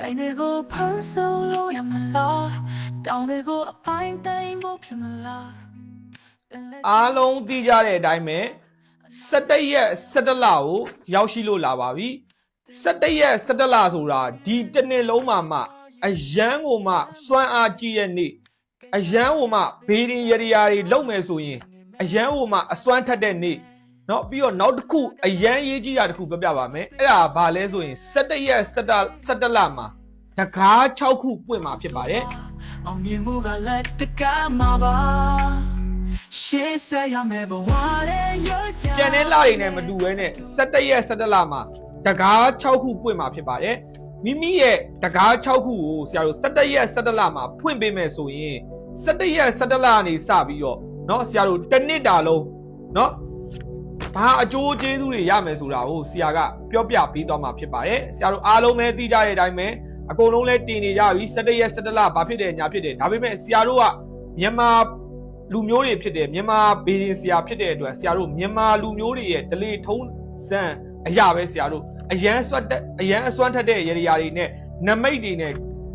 တိုင်းတွေကိုဖန်ဆလို့ရမလားတောင်းတွေကိုအပိုင်းတိုင်းဖို့ဖြစ်မလားပင်လယ်အားလုံးသိကြတဲ့အတိုင်းပဲ17ရက်17လကိုရောက်ရှိလို့လာပါပြီ17ရက်17လဆိုတာဒီတစ်နှစ်လုံးမှာမှအရန်ကိုမှစွမ်းအားကြီးရဲ့နေ့အရန်ကိုမှဘေးရင်ရရရာတွေလုံမယ်ဆိုရင်အရန်ကိုမှအစွမ်းထက်တဲ့နေ့ เนาะပြီးတော့နောက်တစ်ခုအရန်ရေးကြီးတာတစ်ခုပြောပြပါမယ်အဲ့ဒါဘာလဲဆိုရင်17ရက်17 17လမှာတကား6ခုပွင့်မှာဖြစ်ပါတယ် အောင်မြင်မှုကလည်းတကမှာပါရှေ့ဆက်ရမယ်ဘဝရဲ့ရကြ ကျန်တဲ့လတွေနဲ့မတူဘဲနဲ့17ရက်17လမှာတကား6ခုပွင့်မှာဖြစ်ပါတယ်မိမိရဲ့တကား6ခုကိုဆရာတို့17ရက်17လမှာဖွင့်ပေးမယ်ဆိုရင်17ရက်17လကနေစပြီးတော့เนาะဆရာတို့တစ်နှစ်တာလုံးเนาะ ဘာအကျိုးကျေးဇူးတွေရမယ်ဆိုတာကိုဆရာကပြောပြပေးသွားမှာဖြစ်ပါတယ်ဆရာတို့အားလုံးပဲသိကြတဲ့အတိုင်းပဲအကုန်လုံးလည်းတင်နေကြပြီ17ရက်17လဘာဖြစ်တယ်ညာဖြစ်တယ်ဒါပေမဲ့ဆရာတို့ကမြန်မာလူမျိုးတွေဖြစ်တယ်မြန်မာဘေးရင်ဆရာဖြစ်တဲ့အတွက်ဆရာတို့မြန်မာလူမျိုးတွေရဲ့ဒလေထုံးစံအရာပဲဆရာတို့အရန်ဆွတ်တဲ့အရန်အစွမ်းထက်တဲ့ရေရာတွေနဲ့နမိတ်တွေနဲ့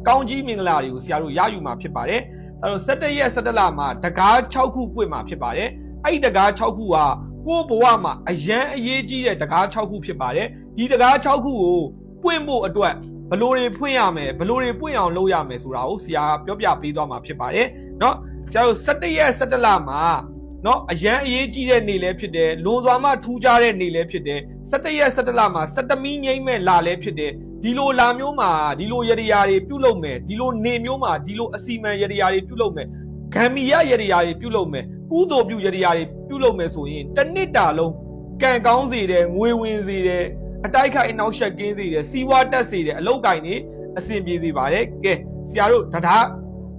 ကောင်းကြီးမင်္ဂလာတွေကိုဆရာတို့ရယူမှာဖြစ်ပါတယ်ဆရာတို့17ရက်17လမှာတကား6ခုပွင့်မှာဖြစ်ပါတယ်အဲ့ဒီတကား6ခုက ကိုယ့်ဘဝမှာအရန်အရေးကြီးတဲ့တကား6ခုဖြစ်ပါတယ်ဒီတကား6ခုကိုပွင့်ဖို့အတွက်ဘလို့တွေဖွင့်ရမယ်ဘလို့တွေပွင့်အောင်လုပ်ရမယ်ဆိုတာကိုဆရာကပြောပြပေးသွားမှာဖြစ်ပါတယ်เนาะဆရာတို့17ရက်17လမှာเนาะအရန်အရေးကြီးတဲ့နေ့လည်းဖြစ်တယ်လွန်စွာမှထူးခြားတဲ့နေ့လည်းဖြစ်တယ်17ရက်17လမှာ17မီးငိမ့်မဲ့လာလည်းဖြစ်တယ်ဒီလိုလာမျိုးမှာဒီလိုရရရာတွေပြုလုပ်မယ်ဒီလိုနေမျိုးမှာဒီလိုအစီမံရရရာတွေပြုလုပ်မယ် ဂမ်မီယရရရာတွေပြုလုပ်မယ်ကုသိုလ်ပြုရရရာတွေပြုလုပ်မယ်ဆိုရင်တစ်နှစ်တာလုံးကံကောင်းစေတယ်ငွေဝင်စေတယ်အတိုက်ခိုက်အနောက်ရှက်ကင်းစေတယ်စီးပွားတက်စေတယ်အလောက်ကင်နေအဆင်ပြေစေပါတယ်ကဲဆရာတို့တရား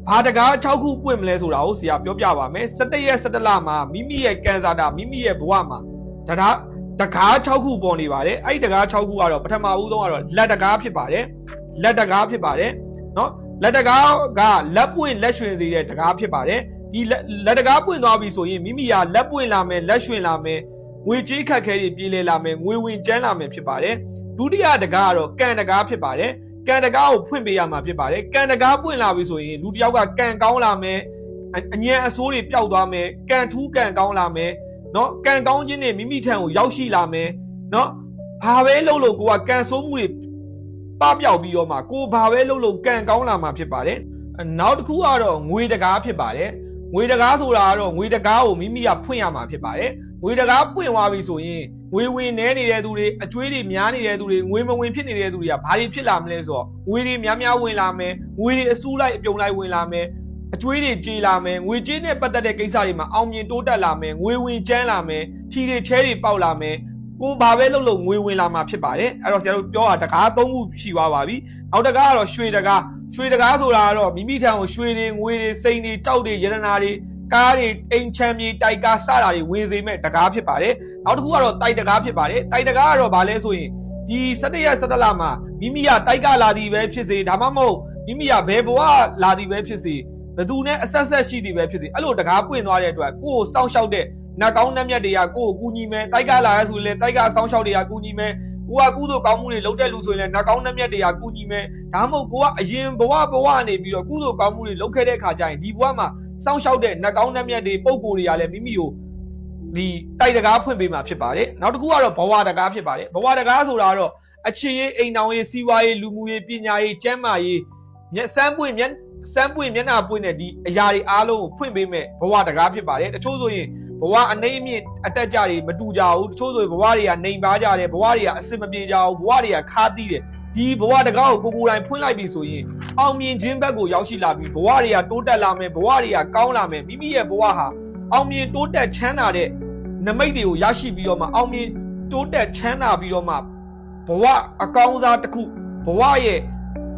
ဘာတကား6ခုပွင့်မလဲဆိုတာကိုဆရာပြောပြပါမယ်17ရက်17လမှာမိမိရဲ့ကံစားတာမိမိရဲ့ဘဝမှာတရားတကား6ခုပေါ်နေပါတယ်အဲ့ဒီတကား6ခုကတော့ပထမဦးဆုံးကတော့လက်တကားဖြစ်ပါတယ်လက်တကားဖြစ်ပါတယ်เนาะ လက်တကားကလက်ပွင့်လက်ရွှင်စေတဲ့တကားဖြစ်ပါတယ်ဒီလက်လက်တကားပွင့်သွားပြီဆိုရင်မိမိကလက်ပွင့်လာမယ်လက်ရွှင်လာမယ်ငွေကြေးခက်ခဲတွေပြေးလဲလာမယ်ငွေဝင်ကျန်းလာမယ်ဖြစ်ပါတယ်ဒုတိယတကားကတော့ကံတကားဖြစ်ပါတယ်ကံတကားကိုဖွင့်ပေးရမှာဖြစ်ပါတယ်ကံတကားပွင့်လာပြီဆိုရင်လူတစ်ယောက်ကကံကောင်းလာမယ်အအញ្ញံအစိုးတွေပျောက်သွားမယ်ကံထူးကံကောင်းလာမယ်เนาะကံကောင်းခြင်းတွေမိမိထံကိုရောက်ရှိလာမယ်เนาะဘာပဲလုပ်လို့ကိုကကံဆိုးမှုတွေ ပပျောက်ပြီးတော့မှကိုဘာပဲလုပ်လို့ကံကောင်းလာမှာဖြစ်ပါတယ်အနောက်တစ်ခုကတော့ငွေတကားဖြစ်ပါတယ်ငွေတကားဆိုတာကတော့ငွေတကားကိုမိမိကဖွင့်ရမှာဖြစ်ပါတယ်ငွေတကားပွင့်သွားပြီဆိုရင်ငွေဝင်နေနေတဲ့သူတွေအကျွေးတွေများနေတဲ့သူတွေငွေမဝင်ဖြစ်နေတဲ့သူတွေကဘာတွေဖြစ်လာမလဲဆိုတော့ငွေတွေများများဝင်လာမယ်ငွေတွေအစူးလိုက်အပြုံလိုက်ဝင်လာမယ်အကျွေးတွေကြေးလာမယ်ငွေကြေးနဲ့ပတ်သက်တဲ့ကိစ္စတွေမှာအောင်မြင်တိုးတက်လာမယ်ငွေဝင်ကျန်းလာမယ်ထီတွေချဲတွေပေါက်လာမယ် ကိုဘာပဲလုပ်လို့ငွေဝင်လာမှာဖြစ်ပါတယ်အဲ့တော့ဆရာတို့ပြောတာတကားသုံးခုရှိသွားပါပြီနောက်တကားကတော့ရွှေတကားရွှေတကားဆိုတာကတော့မိမိထံကိုရွှေတွေငွေတွေစိန်တွေကြောက်တွေရတနာတွေကားတွေအိမ်ချမ်းမြေတိုက်ကားစတာတွေဝင်စေမဲ့တကားဖြစ်ပါတယ်နောက်တစ်ခုကတော့တိုက်တကားဖြစ်ပါတယ်တိုက်တကားကတော့ဘာလဲဆိုရင်ဒီ17ရက်17လမှာမိမိကတိုက်ကလာသည်ပဲဖြစ်စေဒါမှမဟုတ်မိမိကဘယ်ဘဝလာသည်ပဲဖြစ်စေဘသူနဲ့အဆက်ဆက်ရှိသည်ပဲဖြစ်စေအဲ့လိုတကားပွင့်သွားတဲ့အတွက်ကိုယ့်ကိုစောင့်ရှောက်တဲ့ နတ်ကောင်းနတ်မြတ်တွေကကိုယ့်ကိုကူညီမယ်တိုက်ကလာရဲဆိုရင်လည်းတိုက်ကစောင့်ရှောက်တွေကကူညီမယ်ကိုကကုသိုလ်ကောင်းမှုတွေလုပ်တဲ့လူဆိုရင်လည်းနတ်ကောင်းနတ်မြတ်တွေကကူညီမယ်ဒါမှမဟုတ်ကိုကအရင်ဘဝဘဝနေပြီးတော့ကုသိုလ်ကောင်းမှုတွေလုပ်ခဲ့တဲ့အခါကျရင်ဒီဘဝမှာစောင့်ရှောက်တဲ့နတ်ကောင်းနတ်မြတ်တွေပုံကိုယ်တွေကလည်းမိမိကိုဒီတိုက်တကားဖွင့်ပေးမှာဖြစ်ပါတယ်နောက်တစ်ခုကတော့ဘဝတကားဖြစ်ပါတယ်ဘဝတကားဆိုတာကတော့အခြေရေးအိမ်တောင်ရေးစီးပွားရေးလူမှုရေးပညာရေးကျန်းမာရေးမျက်စမ်းပွင့်မျက်စမ်းပွင့်မျက်နှာပွင့်တဲ့ဒီအရာတွေအားလုံးကိုဖွင့်ပေးမဲ့ဘဝတကားဖြစ်ပါတယ်တချို့ဆိုရင် ဘဝအနေအမြင့်အတက်ကြတွေမတူကြဘူးတချို့ဆိုရင်ဘဝတွေကနေပါကြတယ်ဘဝတွေကအဆင်မပြေကြဘူးဘဝတွေကခါးသီးတယ်ဒီဘဝတကားကိုကိုကိုယ်တိုင်ဖွင့်လိုက်ပြီဆိုရင်အောင်မြင်ခြင်းဘက်ကိုရောက်ရှိလာပြီးဘဝတွေကတိုးတက်လာမယ်ဘဝတွေကကောင်းလာမယ်မိမိရဲ့ဘဝဟာအောင်မြင်တိုးတက်ချမ်းသာတဲ့နမိတ်တွေကိုရရှိပြီးတော့မှအောင်မြင်တိုးတက်ချမ်းသာပြီးတော့မှဘဝအကောင်းစားတစ်ခုဘဝရဲ့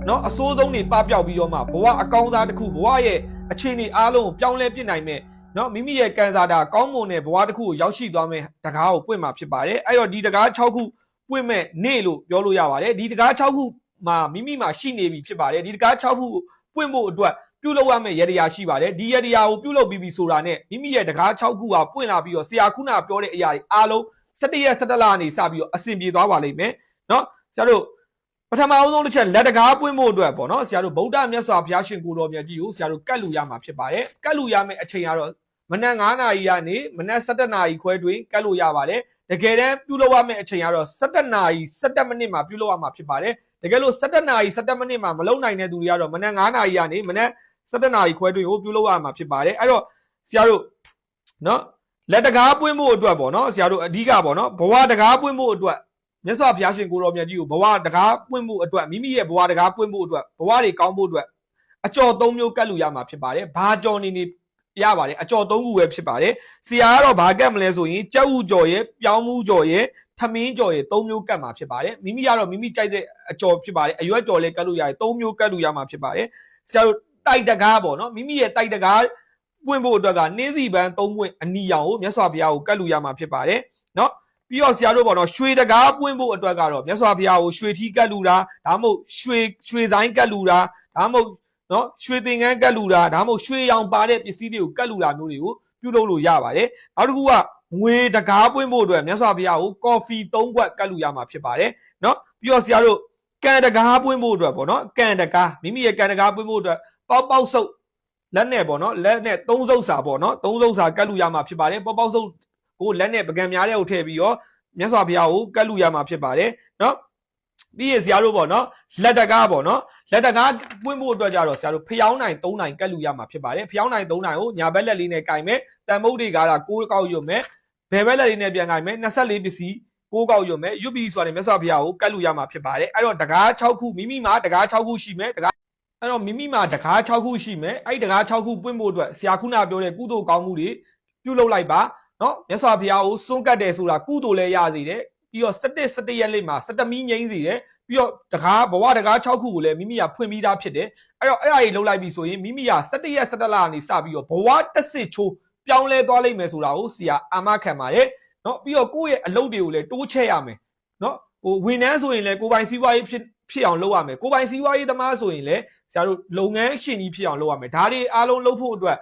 နော်အစိုးဆုံးတွေပပျောက်ပြီးတော့မှဘဝအကောင်းစားတစ်ခုဘဝရဲ့အခြေအနေအားလုံးကိုပြောင်းလဲပြစ်နိုင်မဲ့ နော်မိမိရဲ့ကန်စာတာကောင်းမွန်တဲ့ဘဝတစ်ခုကိုရောက်ရှိသွားမယ့်တကားကိုပွင့်မှာဖြစ်ပါတယ်အဲ့တော့ဒီတကား6ခုပွင့်မဲ့နေ့လို့ပြောလို့ရပါတယ်ဒီတကား6ခုမှာမိမိမှာရှိနေပြီဖြစ်ပါတယ်ဒီတကား6ခုကိုပွင့်ဖို့အတွက်ပြုလုပ်ရမယ့်ရတရားရှိပါတယ်ဒီရတရားကိုပြုလုပ်ပြီးပြီဆိုတာနဲ့မိမိရဲ့တကား6ခုဟာပွင့်လာပြီးတော့ဆရာခုနပြောတဲ့အရာတွေအားလုံး17ရက်17လနေစပြီးတော့အဆင်ပြေသွားပါလိမ့်မယ်နော်ဆရာတို့ ပထမအဆုံးတစ်ချက်လက်တကားပွင့်ဖို့အတွက်ပေါ့နော်ဆရာတို့ဗုဒ္ဓမြတ်စွာဘုရားရှင်ကိုတော်မြတ်ကြီးကိုဆရာတို့ကတ်လူရမှာဖြစ်ပါတယ်ကတ်လူရမယ့်အချိန်ကတော့မနက်9နာရီကနေမနက်7နာရီခွဲတွင်ကတ်လို့ရပါတယ်တကယ်တမ်းပြုလုပ်ရမယ့်အချိန်ကတော့7နာရီ7မိနစ်မှာပြုလုပ်ရမှာဖြစ်ပါတယ်တကယ်လို့7နာရီ7မိနစ်မှာမလုပ်နိုင်တဲ့သူတွေကတော့မနက်9နာရီကနေမနက်7နာရီခွဲတွင်ကိုပြုလုပ်ရမှာဖြစ်ပါတယ်အဲ့တော့ဆရာတို့နော်လက်တကားပွင့်ဖို့အတွက်ပေါ့နော်ဆရာတို့အဓိကပေါ့နော်ဘဝတကားပွင့်ဖို့အတွက် မြတ်စွာဘုရားရှင်ကိုတော်မြတ်ကြီးကိုဘဝတကားပွင့်ဖို့အတွက်မိမိရဲ့ဘဝတကားပွင့်ဖို့အတွက်ဘဝတွေကောင်းဖို့အတွက်အကြော်၃မျိုးကတ်လို့ရမှာဖြစ်ပါတယ်။ဘာကြော်နေနေရပါတယ်အကြော်၃ခုပဲဖြစ်ပါတယ်။ဆရာကတော့ဘာကတ်မလဲဆိုရင်ကြောက်ဥကြော်ရဲ့ပြောင်းမှုကြော်ရဲ့ထမင်းကြော်ရဲ့၃မျိုးကတ်မှာဖြစ်ပါတယ်။မိမိကတော့မိမိကြိုက်တဲ့အကြော်ဖြစ်ပါတယ်။အရွက်ကြော်လည်းကတ်လို့ရတယ်၃မျိုးကတ်လို့ရမှာဖြစ်ပါတယ်။ဆရာတို့တိုက်တကားပေါ့နော်မိမိရဲ့တိုက်တကားပွင့်ဖို့အတွက်ကနှင်းစီပန်း၃ပွင့်အနီရောင်ကိုမြတ်စွာဘုရားကိုကတ်လို့ရမှာဖြစ်ပါတယ်။နော် ပြီးတော့ဆရာတို့ပေါ့နော်ရွှေတကားပွင့်ဖို့အတွက်ကတော့မြတ်စွာဘုရားကိုရွှေထီးကတ်လူတာဒါမှမဟုတ်ရွှေရွှေဆိုင်ကတ်လူတာဒါမှမဟုတ်နော်ရွှေသင်္ကန်းကတ်လူတာဒါမှမဟုတ်ရွှေရောင်ပါတဲ့ပစ္စည်းတွေကိုကတ်လူတာမျိုးတွေကိုပြုလုပ်လို့ရပါတယ်နောက်တစ်ခုကငွေတကားပွင့်ဖို့အတွက်မြတ်စွာဘုရားကိုကော်ဖီ၃ခွက်ကတ်လူရမှာဖြစ်ပါတယ်နော်ပြီးတော့ဆရာတို့ကန်တကားပွင့်ဖို့အတွက်ပေါ့နော်ကန်တကားမိမိရဲ့ကန်တကားပွင့်ဖို့အတွက်ပေါက်ပေါက်ဆုပ်လက်နဲ့ပေါ့နော်လက်နဲ့သုံးစုပ်စာပေါ့နော်သုံးစုပ်စာကတ်လူရမှာဖြစ်ပါတယ်ပေါက်ပေါက်ဆုပ် ကိုလက်နဲ့ပကံများတဲ့ကိုထည့်ပြီးတော့မြတ်စွာဘုရားကိုကတ်လူရမှာဖြစ်ပါတယ်နော်ပြီးရင်ဆရာတို့ပေါ့နော်လက်တကားပေါ့နော်လက်တကားပွင့်ဖို့အတွက်ကြတော့ဆရာတို့ဖျောင်းနိုင်၃နိုင်ကတ်လူရမှာဖြစ်ပါတယ်ဖျောင်းနိုင်၃နိုင်ကိုညာဘက်လက်လေးနဲ့ကင်မယ်တန်မုတ်တွေကလာကိုးကောက်ရွတ်မယ်ဘယ်ဘက်လက်လေးနဲ့ပြန်ကင်မယ်24ပစ္စည်းကိုးကောက်ရွတ်မယ်ရွတ်ပြီးဆိုတာမြတ်စွာဘုရားကိုကတ်လူရမှာဖြစ်ပါတယ်အဲ့တော့တကား6ခုမိမိမှာတကား6ခုရှိမယ်တကားအဲ့တော့မိမိမှာတကား6ခုရှိမယ်အဲ့ဒီတကား6ခုပွင့်ဖို့အတွက်ဆရာခုနပြောတဲ့ကုသိုလ်ကောင်းမှုတွေပြုလုပ်လိုက်ပါ နော်မြတ်စွာဘုရားကိုစွန့်ကတ်တယ်ဆိုတာကုသိုလ်လည်းရစေတယ်ပြီးတော့17 17ရက်လေးမှာ17မီးငိမ့်စေတယ်ပြီးတော့တကားဘဝတကား6ခုကိုလည်းမိမိကဖွင့်ပြီးသားဖြစ်တယ်အဲ့တော့အဲ့အရာကြီးလှုပ်လိုက်ပြီဆိုရင်မိမိက17ရက်17လကနေစပြီးတော့ဘဝတက်စစ်ချိုးပြောင်းလဲသွားလိမ့်မယ်ဆိုတာကိုဆရာအာမခံပါတယ်နော်ပြီးတော့ကိုယ့်ရဲ့အလုပ်တွေကိုလည်းတိုးချဲ့ရမယ်နော်ဟိုဝန်ထမ်းဆိုရင်လည်းကိုယ်ပိုင်စီးပွားရေးဖြစ်ဖြစ်အောင်လုပ်ရမယ်ကိုယ်ပိုင်စီးပွားရေးသမားဆိုရင်လည်းဆရာတို့လုပ်ငန်းရှင်ကြီးဖြစ်အောင်လုပ်ရမယ်ဒါတွေအားလုံးလုပ်ဖို့အတွက်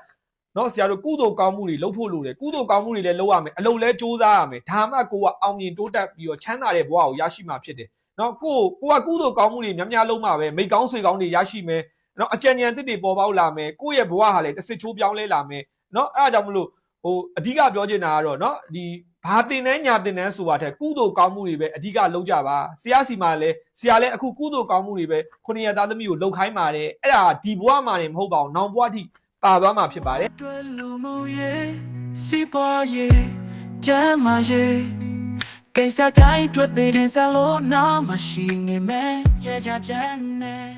နော်ဆရာတို့ကုသိုလ်ကောင်းမှုတွေလုပ်ဖို့လိုတယ်ကုသိုလ်ကောင်းမှုတွေလည်းလုပ်ရမယ်အလုပ်လည်းစူးစမ်းရမယ်ဒါမှကိုကအောင်မြင်တိုးတက်ပြီးတော့ချမ်းသာတဲ့ဘဝကိုရရှိမှာဖြစ်တယ်နော်ကိုကိုကကုသိုလ်ကောင်းမှုတွေများများလုပ်မှာပဲမိကောင်းဆွေကောင်းတွေရရှိမယ်နော်အကြံဉာဏ်သစ်တွေပေါ်ပေါက်လာမယ်ကိုယ့်ရဲ့ဘဝဟာလည်းတစ်စစ်ချိုးပြောင်းလဲလာမယ်နော်အဲ့ဒါကြောင့်မလို့ဟိုအဓိကပြောချင်တာကတော့နော်ဒီဘာတင်တန်းညာတင်တန်းဆိုတာထက်ကုသိုလ်ကောင်းမှုတွေပဲအဓိကလုပ်ကြပါဆရာစီမှာလည်းဆရာလည်းအခုကုသိုလ်ကောင်းမှုတွေပဲခုနှစ်ရသားသမီးကိုလှုပ်ခိုင်းပါတယ်အဲ့ဒါဒီဘဝမှာနေမဟုတ်ပါဘူးနောင်ဘဝအထိ ပါသွားမှာဖြစ်ပါတယ်တွေ့လူမှုရေးစီပွားရေးကျမ်းမာရေးကိစ္စတိုင်းတွေ့ပြီးတဲ့ဇလို့နာမရှိနေမယ်ရကြချမ်းနဲ့